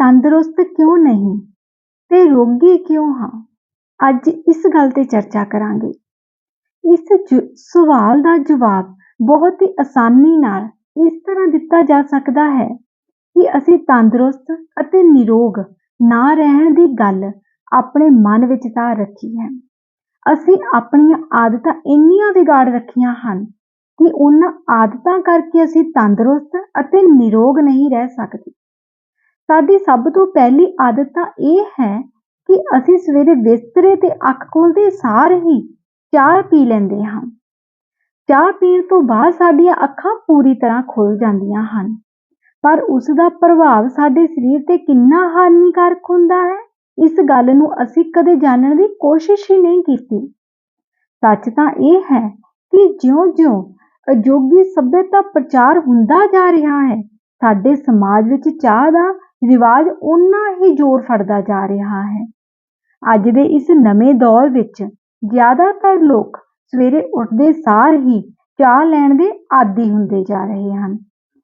ਤੰਦਰੁਸਤ ਕਿਉਂ ਨਹੀਂ ਤੇ ਰੋਗੀ ਕਿਉਂ ਹਾਂ? ਅੱਜ ਇਸ ਗੱਲ ਤੇ ਚਰਚਾ ਕਰਾਂਗੇ। ਇਸ ਸਵਾਲ ਦਾ ਜਵਾਬ ਬਹੁਤ ਹੀ ਆਸਾਨੀ ਨਾਲ ਇਸ ਤਰ੍ਹਾਂ ਦਿੱਤਾ ਜਾ ਸਕਦਾ ਹੈ ਕਿ ਅਸੀਂ ਤੰਦਰੁਸਤ ਅਤੇ ਨਿਰੋਗ ਨਾ ਰਹਿਣ ਦੀ ਗੱਲ ਆਪਣੇ ਮਨ ਵਿੱਚ ਤਾਂ ਰੱਖੀ ਹੈ। ਅਸੀਂ ਆਪਣੀਆਂ ਆਦਤਾਂ ਇੰਨੀਆਂ ਵਿਗਾੜ ਰੱਖੀਆਂ ਹਨ ਕਿ ਉਹਨਾਂ ਆਦਤਾਂ ਕਰਕੇ ਅਸੀਂ ਤੰਦਰੁਸਤ ਅਤੇ ਨਿਰੋਗ ਨਹੀਂ ਰਹਿ ਸਕਦੇ। ਸਾਡੀ ਸਭ ਤੋਂ ਪਹਿਲੀ ਆਦਤ ਤਾਂ ਇਹ ਹੈ ਕਿ ਅਸੀਂ ਸਵੇਰੇ ਬਿਸਤਰੇ ਤੇ ਅੱਖ ਖੋਲਦੇ ਸਾਰ ਹੀ ਚਾਹ ਪੀ ਲੈਂਦੇ ਹਾਂ। ਚਾਹ ਪੀਣ ਤੋਂ ਬਾਅਦ ਸਾਡੀਆਂ ਅੱਖਾਂ ਪੂਰੀ ਤਰ੍ਹਾਂ ਖੁੱਲ ਜਾਂਦੀਆਂ ਹਨ। ਪਰ ਉਸ ਦਾ ਪ੍ਰਭਾਵ ਸਾਡੇ ਸਰੀਰ ਤੇ ਕਿੰਨਾ ਹਾਨੀਕਾਰਕ ਹੁੰਦਾ ਹੈ, ਇਸ ਗੱਲ ਨੂੰ ਅਸੀਂ ਕਦੇ ਜਾਣਨ ਦੀ ਕੋਸ਼ਿਸ਼ ਹੀ ਨਹੀਂ ਕੀਤੀ। ਸੱਚ ਤਾਂ ਇਹ ਹੈ ਕਿ ਜਿਉਂ-ਜਿਉਂ ਅਜੋਗੀ ਸਭਿਅਤਾ ਪ੍ਰਚਾਰ ਹੁੰਦਾ ਜਾ ਰਿਹਾ ਹੈ, ਸਾਡੇ ਸਮਾਜ ਵਿੱਚ ਚਾਹ ਦਾ ਰਿਵਾਜ ਉਨਾ ਹੀ ਜ਼ੋਰ ਫੜਦਾ ਜਾ ਰਿਹਾ ਹੈ। ਅੱਜ ਦੇ ਇਸ ਨਵੇਂ ਦੌਰ ਵਿੱਚ ਜ਼ਿਆਦਾਤਰ ਲੋਕ ਸਵੇਰੇ ਉੱਠਦੇ ਸਾਰ ਹੀ ਚਾਹ ਲੈਣ ਦੇ ਆਦੀ ਹੁੰਦੇ ਜਾ ਰਹੇ ਹਨ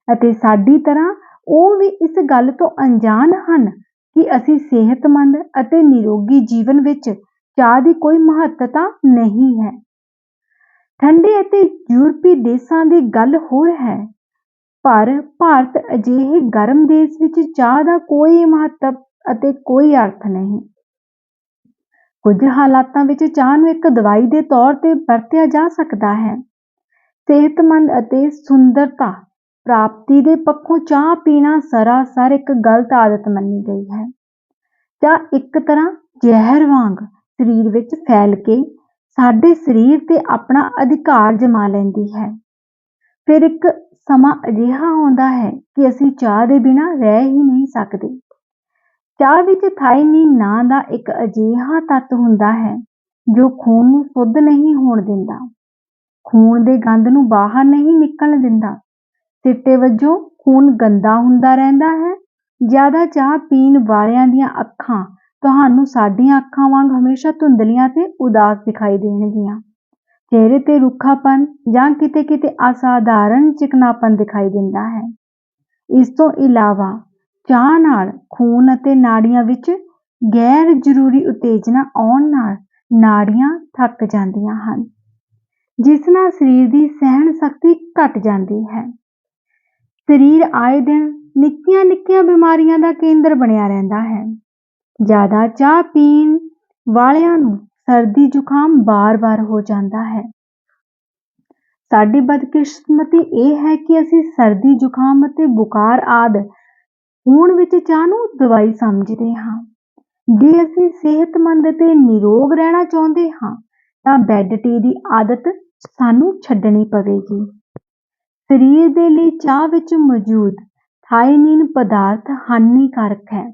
ਅਤੇ ਸਾਡੀ ਤਰ੍ਹਾਂ ਉਹ ਵੀ ਇਸ ਗੱਲ ਤੋਂ ਅਣਜਾਣ ਹਨ ਕਿ ਅਸੀਂ ਸਿਹਤਮੰਦ ਅਤੇ ਨਿਰੋਗੀ ਜੀਵਨ ਵਿੱਚ ਚਾਹ ਦੀ ਕੋਈ ਮਹੱਤਤਾ ਨਹੀਂ ਹੈ। ਠੰਡੇ ਅਤੇ ਯੂਰਪੀ ਦੇਸ਼ਾਂ ਦੀ ਗੱਲ ਹੋਰ ਹੈ ਪਰ ਭਾਰਤ ਅਜਿਹੇ ਗਰਮ ਦੇਸ਼ ਵਿੱਚ ਚਾਹ ਦਾ ਕੋਈ ਮਹੱਤਵ ਅਤੇ ਕੋਈ ਅਰਥ ਨਹੀਂ। ਕੁਝ ਹਾਲਾਤਾਂ ਵਿੱਚ ਚਾਹ ਨੂੰ ਇੱਕ ਦਵਾਈ ਦੇ ਤੌਰ ਤੇ ਵਰਤਿਆ ਜਾ ਸਕਦਾ ਹੈ। ਸਿਹਤਮੰਦ ਅਤੇ ਸੁੰਦਰਤਾ ਪ੍ਰਾਪਤੀ ਦੇ ਪੱਖੋਂ ਚਾਹ ਪੀਣਾ ਸਰਾਸਰ ਇੱਕ ਗਲਤ ਆਦਤ ਮੰਨੀ ਗਈ ਹੈ। ਚਾਹ ਇੱਕ ਤਰ੍ਹਾਂ ਜ਼ਹਿਰ ਵਾਂਗ ਸਰੀਰ ਵਿੱਚ ਫੈਲ ਕੇ ਸਾਡੇ ਸਰੀਰ ਤੇ ਆਪਣਾ ਅਧਿਕਾਰ ਜਮਾ ਲੈਂਦੀ ਹੈ। ਫਿਰ ਇੱਕ ਸਮਾਂ ਅਜਿਹਾ ਆਉਂਦਾ ਹੈ ਕਿ ਅਸੀਂ ਚਾਹ ਦੇ ਬਿਨਾਂ ਰਹਿ ਹੀ ਨਹੀਂ ਸਕਦੇ। ਚਾਹ ਵਿੱਚ ਥਾਈਨੀਨ ਨਾਂ ਦਾ ਇੱਕ ਅਜਿਹਾ ਤੱਤ ਹੁੰਦਾ ਹੈ ਜੋ ਖੂਨ ਨੂੰ ਸ਼ੁੱਧ ਨਹੀਂ ਹੋਣ ਦਿੰਦਾ। ਖੂਨ ਦੇ ਗੰਦ ਨੂੰ ਬਾਹਰ ਨਹੀਂ ਨਿਕਲਣ ਦਿੰਦਾ। ਸਿੱਟੇ ਵਜੋਂ ਖੂਨ ਗੰਦਾ ਹੁੰਦਾ ਰਹਿੰਦਾ ਹੈ। ਜ਼ਿਆਦਾ ਚਾਹ ਪੀਣ ਵਾਲਿਆਂ ਦੀਆਂ ਅੱਖਾਂ ਤੁਹਾਨੂੰ ਸਾਡੀਆਂ ਅੱਖਾਂ ਵਾਂਗ ਹਮੇਸ਼ਾ ਧੁੰਦਲੀਆਂ ਤੇ ਉਦਾਸ ਦਿਖਾਈ ਦੇਣਗੀਆਂ। ਚਿਹਰੇ ਤੇ ਰੁੱਖਾਪਨ ਜਾਂ ਕਿਤੇ-ਕਿਤੇ ਅਸਾਧਾਰਨ ਚਿਕਨਾਪਨ ਦਿਖਾਈ ਦਿੰਦਾ ਹੈ। ਇਸ ਤੋਂ ਇਲਾਵਾ ਚਾਹ ਨਾਲ ਖੂਨ ਅਤੇ ਨਾੜੀਆਂ ਵਿੱਚ ਗੈਰ ਜ਼ਰੂਰੀ ਉਤੇਜਨਾ ਆਉਣ ਨਾਲ ਨਾੜੀਆਂ ਥੱਕ ਜਾਂਦੀਆਂ ਹਨ, ਜਿਸ ਨਾਲ ਸਰੀਰ ਦੀ ਸਹਿਣ ਸ਼ਕਤੀ ਘਟ ਜਾਂਦੀ ਹੈ। ਸਰੀਰ ਆਏ ਦਿਨ ਨਿੱਕੀਆਂ-ਨਿੱਕੀਆਂ ਬਿਮਾਰੀਆਂ ਦਾ ਕੇਂਦਰ ਬਣਿਆ ਰਹਿੰਦਾ ਹੈ। ਜ਼ਿਆਦਾ ਚਾਹ ਪੀਣ ਵਾਲਿਆਂ ਨੂੰ ਸਰਦੀ ਜ਼ੁਕਾਮ ਬਾਰ-ਬਾਰ ਹੋ ਜਾਂਦਾ ਹੈ। ਸਾਡੀ ਬਦਕਿਸਮਤੀ ਇਹ ਹੈ ਕਿ ਅਸੀਂ ਸਰਦੀ ਜ਼ੁਕਾਮ ਅਤੇ ਬੁਖਾਰ ਆਦ ਹੋਣ ਵਿੱਚ ਚਾਹ ਨੂੰ ਦਵਾਈ ਸਮਝਦੇ ਹਾਂ। ਜੇ ਅਸੀਂ ਸਿਹਤਮੰਦ ਤੇ ਨਿਰੋਗ ਰਹਿਣਾ ਚਾਹੁੰਦੇ ਹਾਂ, ਤਾਂ ਬੈੱਡ ਟੀ ਦੀ ਆਦਤ ਸਾਨੂੰ ਛੱਡਣੀ ਪਵੇਗੀ। ਸਰੀਰ ਦੇ ਲਈ ਚਾਹ ਵਿੱਚ ਮੌਜੂਦ ਥਾਈਨੀਨ ਪਦਾਰਥ ਹਾਨੀਕਾਰਕ ਹੈ।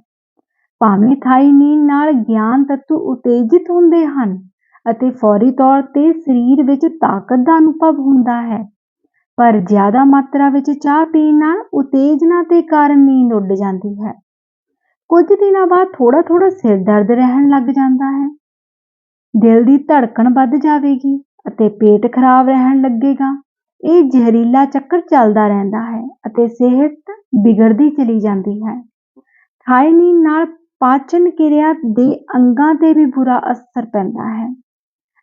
ਭਾਵੇਂ ਥਾਈਨੀਨ ਨਾਲ ਗਿਆਨ ਤੱਤੂ ਉਤੇਜਿਤ ਹੁੰਦੇ ਹਨ ਅਤੇ ਫੌਰੀ ਤੌਰ ਤੇ ਸਰੀਰ ਵਿੱਚ ਤਾਕਤ ਦਾ ਅਨੁਭਵ ਹੁੰਦਾ ਹੈ। ਪਰ ਜ਼ਿਆਦਾ ਮਾਤਰਾ ਵਿੱਚ ਚਾਹ ਪੀਣ ਨਾਲ ਉਤੇਜਨਾ ਦੇ ਕਾਰਨ ਨੀਂਦ ਉੱਡ ਜਾਂਦੀ ਹੈ। ਕੁਝ ਦਿਨਾਂ ਬਾਅਦ ਥੋੜਾ ਥੋੜਾ ਸਿਰ ਦਰਦ ਰਹਿਣ ਲੱਗ ਜਾਂਦਾ ਹੈ। ਦਿਲ ਦੀ ਧੜਕਣ ਵੱਧ ਜਾਵੇਗੀ ਅਤੇ ਪੇਟ ਖਰਾਬ ਰਹਿਣ ਲੱਗੇਗਾ। ਇਹ ਜ਼ਹਿਰੀਲਾ ਚੱਕਰ ਚੱਲਦਾ ਰਹਿੰਦਾ ਹੈ ਅਤੇ ਸਿਹਤ ਵਿਗੜਦੀ ਚਲੀ ਜਾਂਦੀ ਹੈ। ਥਾਇਨੀਨ ਨਾਲ ਪਾਚਨ ਕਿਰਿਆ ਦੇ ਅੰਗਾਂ ਤੇ ਵੀ ਬੁਰਾ ਅਸਰ ਪੈਂਦਾ ਹੈ।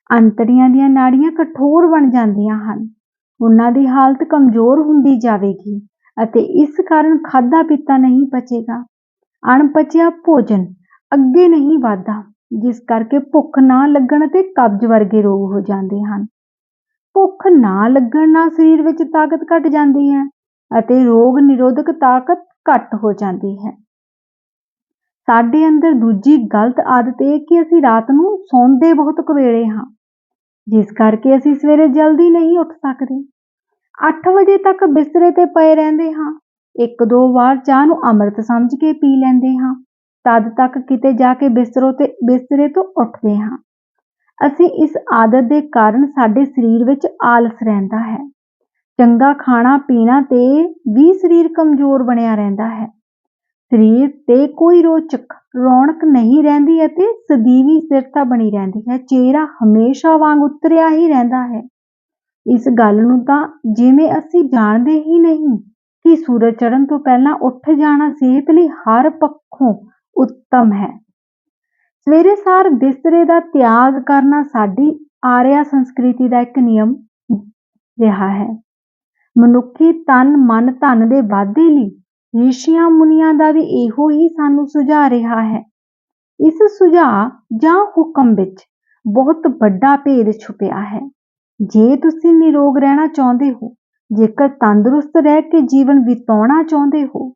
ਅੰਤੜੀਆਂ ਦੀਆਂ ਨਾੜੀਆਂ ਕਠੋਰ ਬਣ ਜਾਂਦੀਆਂ ਹਨ। ਉਹਨਾਂ ਦੀ ਹਾਲਤ ਕਮਜ਼ੋਰ ਹੁੰਦੀ ਜਾਵੇਗੀ ਅਤੇ ਇਸ ਕਾਰਨ ਖਾਦਾ ਪੀਤਾ ਨਹੀਂ ਪਚੇਗਾ। ਅਣਪਚਿਆ ਭੋਜਨ ਅੱਗੇ ਨਹੀਂ ਵਧਦਾ, ਜਿਸ ਕਰਕੇ ਭੁੱਖ ਨਾ ਲੱਗਣ ਅਤੇ ਕਬਜ਼ ਵਰਗੇ ਰੋਗ ਹੋ ਜਾਂਦੇ ਹਨ। ਭੁੱਖ ਨਾ ਲੱਗਣ ਨਾਲ ਸਰੀਰ ਵਿੱਚ ਤਾਕਤ ਘਟ ਜਾਂਦੀ ਹੈ ਅਤੇ ਰੋਗ ਨਿਰੋਧਕ ਤਾਕਤ ਘਟ ਹੋ ਜਾਂਦੀ ਹੈ। ਸਾਡੇ ਅੰਦਰ ਦੂਜੀ ਗਲਤ ਆਦਤ ਇਹ ਕਿ ਅਸੀਂ ਰਾਤ ਨੂੰ ਸੌਂਦੇ ਬਹੁਤ ਕਵੇਲੇ ਹਾਂ। ਜਿਸ ਕਰਕੇ ਅਸੀਂ ਸਵੇਰੇ ਜਲਦੀ ਨਹੀਂ ਉੱਠ ਸਕਦੇ। 8 ਵਜੇ ਤੱਕ ਬਿਸਤਰੇ ਤੇ ਪਏ ਰਹਿੰਦੇ ਹਾਂ। ਇੱਕ ਦੋ ਵਾਰ ਚਾਹ ਨੂੰ ਅੰਮ੍ਰਿਤ ਸਮਝ ਕੇ ਪੀ ਲੈਂਦੇ ਹਾਂ। ਤਦ ਤੱਕ ਕਿਤੇ ਜਾ ਕੇ ਬਿਸਤਰੋਂ ਤੇ, ਬਿਸਤਰੇ ਤੋਂ ਉੱਠਦੇ ਹਾਂ। ਅਸੀਂ ਇਸ ਆਦਤ ਦੇ ਕਾਰਨ ਸਾਡੇ ਸਰੀਰ ਵਿੱਚ ਆਲਸ ਰਹਿੰਦਾ ਹੈ। ਚੰਗਾ ਖਾਣਾ ਪੀਣਾ ਤੇ ਵੀ ਸਰੀਰ ਕਮਜ਼ੋਰ ਬਣਿਆ ਰਹਿੰਦਾ ਹੈ। ਸਰੀਰ ਤੇ ਕੋਈ ਰੋਚਕ, ਰੌਣਕ ਨਹੀਂ ਰਹਿੰਦੀ ਅਤੇ ਸਦੀਵੀ ਸਿਰਤਾ ਬਣੀ ਰਹਿੰਦੀ ਹੈ। ਚਿਹਰਾ ਹਮੇਸ਼ਾ ਵਾਂਗ ਉਤਰਿਆ ਹੀ ਰਹਿੰਦਾ ਹੈ। ਇਸ ਗੱਲ ਨੂੰ ਤਾਂ ਜਿਵੇਂ ਅਸੀਂ ਜਾਣਦੇ ਹੀ ਨਹੀਂ ਕਿ ਸੂਰਜ ਚੜ੍ਹਨ ਤੋਂ ਪਹਿਲਾਂ ਉੱਠ ਜਾਣਾ ਸਿਹਤ ਲਈ ਹਰ ਪੱਖੋਂ ਉੱਤਮ ਹੈ। ਸਵੇਰੇ ਸਾਰ ਬਿਸਤਰੇ ਦਾ ਤਿਆਗ ਕਰਨਾ ਸਾਡੀ ਆਰਿਆ ਸੰਸਕ੍ਰਿਤੀ ਦਾ ਇੱਕ ਨਿਯਮ ਰਿਹਾ ਹੈ। ਮਨੁੱਖੀ ਤਨ ਮਨ ਧਨ ਦੇ ਵਾਧੇ ਲਈ ਰਿਸ਼ੀਆਂ ਮੁਨੀਆਂ ਦਾ ਵੀ ਇਹੋ ਹੀ ਸਾਨੂੰ ਸੁਝਾ ਰਿਹਾ ਹੈ। ਇਸ ਸੁਝਾ ਜਾਂ ਹੁਕਮ ਵਿੱਚ ਬਹੁਤ ਵੱਡਾ ਭੇਦ ਛੁਪਿਆ ਹੈ। ਜੇ ਤੁਸੀਂ ਨਿਰੋਗ ਰਹਿਣਾ ਚਾਹੁੰਦੇ ਹੋ, ਜੇਕਰ ਤੰਦਰੁਸਤ ਰਹਿ ਕੇ ਜੀਵਨ ਬਿਤਾਉਣਾ ਚਾਹੁੰਦੇ ਹੋ,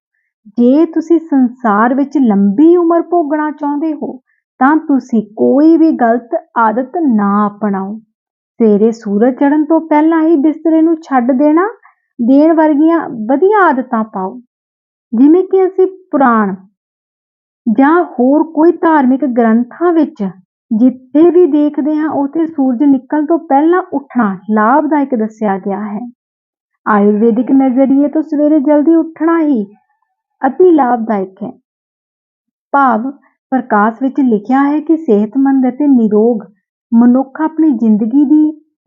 ਜੇ ਤੁਸੀਂ ਸੰਸਾਰ ਵਿੱਚ ਲੰਬੀ ਉਮਰ ਭੋਗਣਾ ਚਾਹੁੰਦੇ ਹੋ, ਤਾਂ ਤੁਸੀਂ ਕੋਈ ਵੀ ਗਲਤ ਆਦਤ ਨਾ ਅਪਣਾਓ। ਸਵੇਰੇ ਸੂਰਜ ਚੜ੍ਹਨ ਤੋਂ ਪਹਿਲਾਂ ਹੀ ਬਿਸਤਰੇ ਨੂੰ ਛੱਡ ਦੇਣਾ, ਦੇਣ ਵਰਗੀਆਂ ਵਧੀਆ ਆਦਤਾਂ ਪਾਓ। ਜਿਵੇਂ ਕਿ ਅਸੀਂ ਪੁਰਾਣ ਜਾਂ ਹੋਰ ਕੋਈ ਧਾਰਮਿਕ ਗ੍ਰੰਥਾਂ ਵਿੱਚ ਜਿੱਥੇ ਵੀ ਦੇਖਦੇ ਹਾਂ, ਉੱਥੇ ਸੂਰਜ ਨਿਕਲਣ ਤੋਂ ਪਹਿਲਾਂ ਉੱਠਣਾ ਲਾਭਦਾਇਕ ਦੱਸਿਆ ਗਿਆ ਹੈ। ਆਯੁਰਵੈਦਿਕ ਨਜ਼ਰੀਏ ਤੋਂ ਸਵੇਰੇ ਜਲਦੀ ਉੱਠਣਾ ਹੀ ਅਤੀ ਲਾਭਦਾਇਕ ਹੈ। ਭਾਵ ਪ੍ਰਕਾਸ਼ ਵਿੱਚ ਲਿਖਿਆ ਹੈ ਕਿ ਸਿਹਤਮੰਦ ਅਤੇ ਨਿਰੋਗ ਮਨੁੱਖ ਆਪਣੀ ਜ਼ਿੰਦਗੀ ਦੀ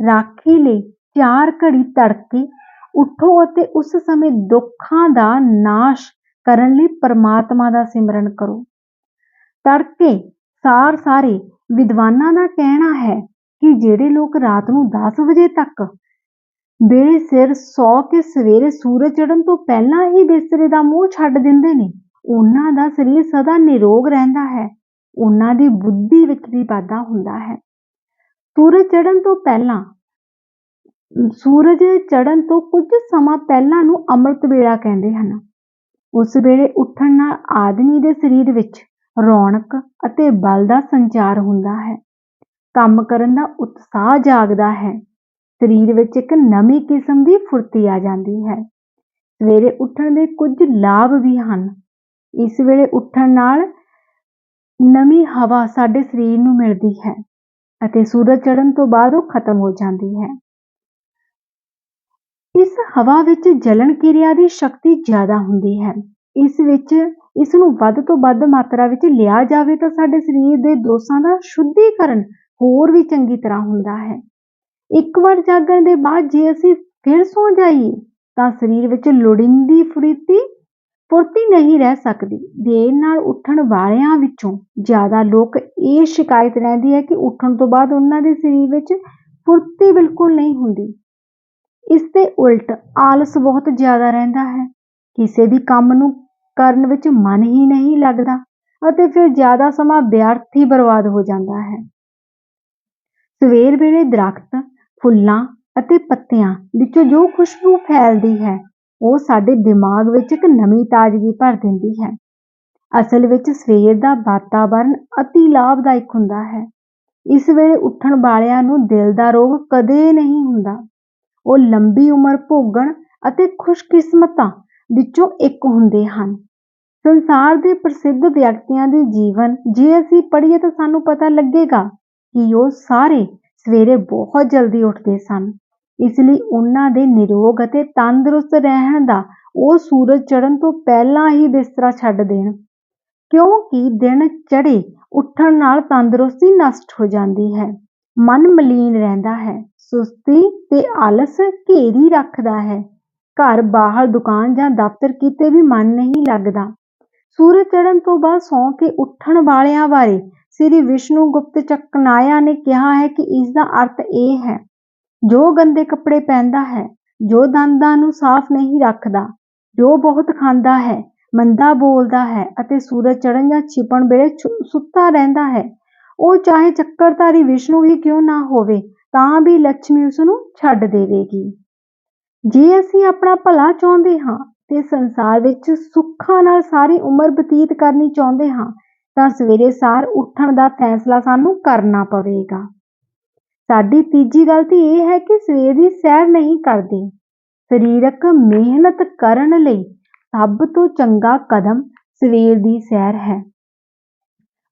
ਰਾਖੀ ਲਈ ਚਾਰ ਘੜੀ ਤੜਕੇ ਉਠੋ ਅਤੇ ਉਸ ਸਮੇਂ ਦੁੱਖਾਂ ਦਾ ਨਾਸ਼ ਕਰਨ ਲਈ ਪਰਮਾਤਮਾ ਦਾ ਸਿਮਰਨ ਕਰੋ। ਤੜਕੇ ਸਾਰ ਸਾਰੇ ਵਿਦਵਾਨਾਂ ਦਾ ਕਹਿਣਾ ਹੈ ਕਿ ਜਿਹੜੇ ਲੋਕ ਰਾਤ ਨੂੰ 10 ਵਜੇ ਤੱਕ ਬੇੜੇ ਸਿਰ ਸੌ ਕੇ ਸਵੇਰੇ ਸੂਰਜ ਚੜ੍ਹਨ ਤੋਂ ਪਹਿਲਾਂ ਹੀ ਬਿਸਤਰੇ ਦਾ ਮੂੰਹ ਛੱਡ ਦਿੰਦੇ ਨੇ, ਉਹਨਾਂ ਦਾ ਸਰੀਰ ਸਦਾ ਨਿਰੋਗ ਰਹਿੰਦਾ ਹੈ, ਉਹਨਾਂ ਦੀ ਬੁੱਧੀ ਵਿੱਚ ਵੀ ਵਾਧਾ ਹੁੰਦਾ ਹੈ। ਸੂਰਜ ਚੜ੍ਹਨ ਤੋਂ ਪਹਿਲਾਂ ਸੂਰਜ ਚੜ੍ਹਨ ਤੋਂ ਕੁਝ ਸਮਾਂ ਪਹਿਲਾਂ ਨੂੰ ਅੰਮ੍ਰਿਤ ਵੇਲਾ ਕਹਿੰਦੇ ਹਨ। ਉਸ ਵੇਲੇ ਉੱਠਣ ਨਾਲ ਆਦਮੀ ਦੇ ਸਰੀਰ ਵਿੱਚ ਰੌਣਕ ਅਤੇ ਬਲ ਦਾ ਸੰਚਾਰ ਹੁੰਦਾ ਹੈ। ਕੰਮ ਕਰਨ ਦਾ ਉਤਸ਼ਾਹ ਜਾਗਦਾ ਹੈ। ਸਰੀਰ ਵਿੱਚ ਇੱਕ ਨਵੀਂ ਕਿਸਮ ਦੀ ਫੁਰਤੀ ਆ ਜਾਂਦੀ ਹੈ। ਸਵੇਰੇ ਉੱਠਣ ਦੇ ਕੁਝ ਲਾਭ ਵੀ ਹਨ। ਇਸ ਵੇਲੇ ਉੱਠਣ ਨਾਲ ਨਵੀਂ ਹਵਾ ਸਾਡੇ ਸਰੀਰ ਨੂੰ ਮਿਲਦੀ ਹੈ ਅਤੇ ਸੂਰਜ ਚੜ੍ਹਨ ਤੋਂ ਬਾਅਦ ਉਹ ਖਤਮ ਹੋ ਜਾਂਦੀ ਹੈ। ਇਸ ਹਵਾ ਵਿੱਚ ਜਲਣ ਕਿਰਿਆ ਦੀ ਸ਼ਕਤੀ ਜ਼ਿਆਦਾ ਹੁੰਦੀ ਹੈ। ਇਸ ਵਿੱਚ, ਇਸ ਨੂੰ ਵੱਧ ਤੋਂ ਵੱਧ ਮਾਤਰਾ ਵਿੱਚ ਲਿਆ ਜਾਵੇ ਤਾਂ ਸਾਡੇ ਸਰੀਰ ਦੇ ਦੋਸ਼ਾਂ ਦਾ ਸ਼ੁੱਧੀਕਰਨ ਹੋਰ ਵੀ ਚੰਗੀ ਤਰ੍ਹਾਂ ਹੁੰਦਾ ਹੈ। ਇੱਕ ਵਾਰ ਜਾਗਣ ਦੇ ਬਾਅਦ ਜੇ ਅਸੀਂ ਫਿਰ ਸੌ ਜਾਈਏ, ਤਾਂ ਸਰੀਰ ਵਿੱਚ ਲੋੜੀਂਦੀ ਫੁਰਤੀ ਫੁਰਤੀ ਨਹੀਂ ਰਹਿ ਸਕਦੀ। ਦੇਰ ਨਾਲ ਉੱਠਣ ਵਾਲਿਆਂ ਵਿੱਚੋਂ ਜ਼ਿਆਦਾ ਲੋਕ ਇਹ ਸ਼ਿਕਾਇਤ ਰਹਿੰਦੀ ਹੈ ਕਿ ਉੱਠਣ ਤੋਂ ਬਾਅਦ ਉਹਨਾਂ ਦੇ ਸਰੀਰ ਵਿੱਚ ਫੁਰਤੀ ਬਿਲਕੁਲ ਨਹੀਂ ਹੁੰਦੀ। ਇਸ ਦੇ ਉਲਟ ਆਲਸ ਬਹੁਤ ਜ਼ਿਆਦਾ ਰਹਿੰਦਾ ਹੈ। ਕਿਸੇ ਵੀ ਕੰਮ ਨੂੰ ਕਰਨ ਵਿੱਚ ਮਨ ਹੀ ਨਹੀਂ ਲੱਗਦਾ ਅਤੇ ਫਿਰ ਜ਼ਿਆਦਾ ਸਮਾਂ ਵਿਅਰਥ ਹੀ ਬਰਬਾਦ ਹੋ ਜਾਂਦਾ ਹੈ। ਸਵੇਰ ਵੇਲੇ ਦਰਖਤ, ਫੁੱਲਾਂ ਅਤੇ ਪੱਤਿਆਂ ਵਿੱਚੋਂ ਜੋ ਖੁਸ਼ਬੂ ਫੈਲਦੀ ਹੈ, ਉਹ ਸਾਡੇ ਦਿਮਾਗ ਵਿੱਚ ਇੱਕ ਨਵੀਂ ਤਾਜ਼ਗੀ ਭਰ ਦਿੰਦੀ ਹੈ। ਅਸਲ ਵਿੱਚ ਸਵੇਰ ਦਾ ਵਾਤਾਵਰਣ ਅਤੀ ਲਾਭਦਾਇਕ ਹੁੰਦਾ ਹੈ। ਇਸ ਵੇਲੇ ਉੱਠਣ ਵਾਲਿਆਂ ਨੂੰ ਦਿਲ ਦਾ ਰੋਗ ਕਦੇ ਨਹੀਂ ਹੁੰਦਾ। ਉਹ ਲੰਬੀ ਉਮਰ ਭੋਗਣ ਅਤੇ ਖੁਸ਼ਕਿਸਮਤਾਂ ਵਿੱਚੋਂ ਇੱਕ ਹੁੰਦੇ ਹਨ। ਸੰਸਾਰ ਦੇ ਪ੍ਰਸਿੱਧ ਵਿਅਕਤੀਆਂ ਦੇ ਜੀਵਨ, ਜੇ ਅਸੀਂ ਪੜ੍ਹੀਏ ਤਾਂ ਸਾਨੂੰ ਪਤਾ ਲੱਗੇਗਾ ਕਿ ਉਹ ਸਾਰੇ ਸਵੇਰੇ ਬਹੁਤ ਜਲਦੀ ਉੱਠਦੇ ਸਨ। ਇਸ ਲਈ ਉਹਨਾਂ ਦੇ ਨਿਰੋਗ ਅਤੇ ਤੰਦਰੁਸਤ ਰਹਿਣ ਦਾ ਉਹ ਸੂਰਜ ਚੜ੍ਹਨ ਤੋਂ ਪਹਿਲਾਂ ਹੀ ਬਿਸਤਰਾ ਛੱਡ ਦੇਣ। ਕਿਉਂਕਿ ਦਿਨ ਚੜ੍ਹੇ ਉੱਠਣ ਨਾਲ ਤੰਦਰੁਸਤੀ ਨਸ਼ਟ ਹੋ ਜਾਂਦੀ ਹੈ। ਮਨ ਮਲੀਨ ਰਹਿੰਦਾ ਹੈ। ਸੁਸਤੀ ਤੇ ਆਲਸ ਘੇਰੀ ਰੱਖਦਾ ਹੈ। ਘਰ ਬਾਹਰ ਦੁਕਾਨ ਜਾਂ ਦਫ਼ਤਰ ਕਿਤੇ ਵੀ ਮਨ ਨਹੀਂ ਲੱਗਦਾ। ਸੂਰਜ ਚੜ੍ਹਨ ਤੋਂ ਬਾਅਦ ਸੌਂ ਕੇ ਉੱਠਣ ਵਾਲਿਆਂ ਬਾਰੇ ਸ੍ਰੀ ਵਿਸ਼ਨੂੰ ਗੁਪਤ ਚੱਕਨਾਇਆ ਨੇ ਕਿਹਾ ਹੈ ਕਿ ਇਸ ਦਾ ਅਰਥ ਇਹ ਹੈ, ਜੋ ਗੰਦੇ ਕੱਪੜੇ ਪਹਿਨਦਾ ਹੈ, ਜੋ ਦੰਦਾਂ ਨੂੰ ਸਾਫ਼ ਨਹੀਂ ਰੱਖਦਾ, ਜੋ ਬਹੁਤ ਖਾਂਦਾ ਹੈ, ਮੰਦਾ ਬੋਲਦਾ ਹੈ ਅਤੇ ਸੂਰਜ ਚੜ੍ਹਨ ਜਾਂ ਛਿਪਣ ਵੇਲੇ ਸੁੱਤਾ ਰਹਿੰਦਾ ਹੈ, ਉਹ ਚਾਹੇ ਚੱਕਰਧਾਰੀ ਵਿਸ਼ਨੂੰ ਹੀ ਕਿਉਂ ਨਾ ਹੋਵੇ ਤਾਂ ਵੀ ਲక్ష్ਮੀ ਉਸ ਨੂੰ ਛੱਡ ਦੇਵੇਗੀ। ਜੇ ਅਸੀਂ ਆਪਣਾ ਭਲਾ ਚਾਹੁੰਦੇ ਹਾਂ ਤੇ ਸੰਸਾਰ ਵਿੱਚ ਸੁੱਖਾਂ ਨਾਲ ਸਾਰੀ ਉਮਰ ਬਤੀਤ ਕਰਨੀ ਚਾਹੁੰਦੇ ਹਾਂ, ਤਾਂ ਸਵੇਰੇ ਸਾਰ ਉੱਠਣ ਦਾ ਫੈਸਲਾ ਸਾਨੂੰ ਕਰਨਾ ਪਵੇਗਾ। ਸਾਡੀ ਤੀਜੀ ਗਲਤੀ ਇਹ ਹੈ ਕਿ ਸਵੇਰ ਦੀ ਸੈਰ ਨਹੀਂ ਕਰਦੇ। ਸਰੀਰਕ ਮਿਹਨਤ ਕਰਨ ਲਈ ਸਭ ਤੋਂ ਚੰਗਾ ਕਦਮ ਸਵੇਰ ਦੀ ਸੈਰ ਹੈ।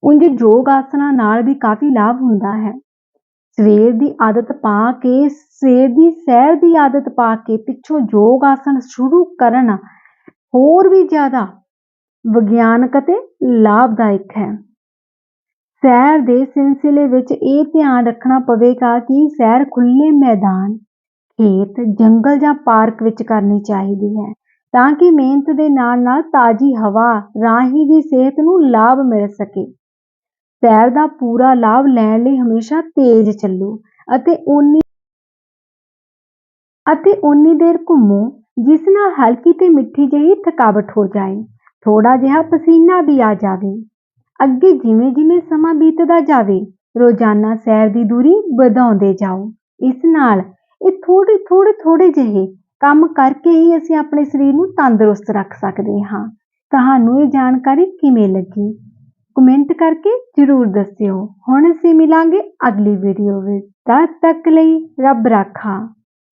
ਉਂਝ ਯੋਗ ਆਸਣਾ ਨਾਲ ਵੀ ਕਾਫੀ ਲਾਭ ਹੁੰਦਾ ਹੈ। ਸਵੇਰ ਦੀ ਆਦਤ ਪਾ ਕੇ, ਸਵੇਰ ਦੀ ਸੈਰ ਦੀ ਆਦਤ ਪਾ ਕੇ ਪਿੱਛੋਂ ਯੋਗ ਆਸਣ ਸ਼ੁਰੂ ਕਰਨ ਹੋਰ ਵੀ ਜ਼ਿਆਦਾ ਵਿਗਿਆਨਕ ਅਤੇ ਲਾਭਦਾਇਕ ਹੈ। ਸੈਰ ਦੇ ਸਿਲਸਿਲੇ ਵਿੱਚ ਇਹ ਧਿਆਨ ਰੱਖਣਾ ਪਵੇਗਾ ਕਿ ਸੈਰ ਖੁੱਲੇ ਮੈਦਾਨ, ਖੇਤ, ਜੰਗਲ ਜਾਂ ਪਾਰਕ ਵਿੱਚ ਕਰਨੀ ਚਾਹੀਦੀ ਹੈ ਤਾਂ ਕਿ ਮਿਹਨਤ ਦੇ ਨਾਲ ਨਾਲ ਤਾਜ਼ੀ ਹਵਾ ਰਾਹੀਂ ਵੀ ਸਿਹਤ ਨੂੰ ਲਾਭ ਮਿਲ ਸਕੇ। ਸੈਰ ਦਾ ਪੂਰਾ ਲਾਭ ਲੈਣ ਲਈ ਹਮੇਸ਼ਾ ਤੇਜ਼ ਚੱਲੋ ਅਤੇ ਓਨੀ ਅਤੇ ਓਨੀ ਦੇਰ ਘੁੰਮੋ, ਜਿਸ ਨਾਲ ਹਲਕੀ ਤੇ ਮਿੱਠੀ ਜਿਹੀ ਥਕਾਵਟ ਹੋ ਜਾਏ। ਥੋੜਾ ਜਿਹਾ ਪਸੀਨਾ ਵੀ ਆ ਜਾਵੇ। ਅੱਗੇ ਜਿਵੇਂ ਜਿਵੇਂ ਸਮਾਂ ਬੀਤਦਾ ਜਾਵੇ, ਰੋਜ਼ਾਨਾ ਸੈਰ ਦੀ ਦੂਰੀ ਵਧਾਉਂਦੇ ਜਾਓ। ਇਸ ਨਾਲ ਇਹ ਥੋੜੇ ਥੋੜੇ ਥੋੜੇ ਜਿਹੇ ਕੰਮ ਕਰਕੇ ਹੀ ਅਸੀਂ ਆਪਣੇ ਸਰੀਰ ਨੂੰ ਤੰਦਰੁਸਤ ਰੱਖ ਸਕਦੇ ਹਾਂ। ਤੁਹਾਨੂੰ ਇਹ ਜਾਣਕਾਰੀ ਕਿਵੇਂ ਲੱਗੀ? ਕਮੈਂਟ ਕਰਕੇ ਜ਼ਰੂਰ ਦੱਸਿਓ। ਹੁਣ ਅਸੀਂ ਮਿਲਾਂਗੇ ਅਗਲੀ ਵੀਡੀਓ ਵਿੱਚ। ਤਦ ਤੱਕ ਲਈ ਰੱਬ ਰਾਖਾ।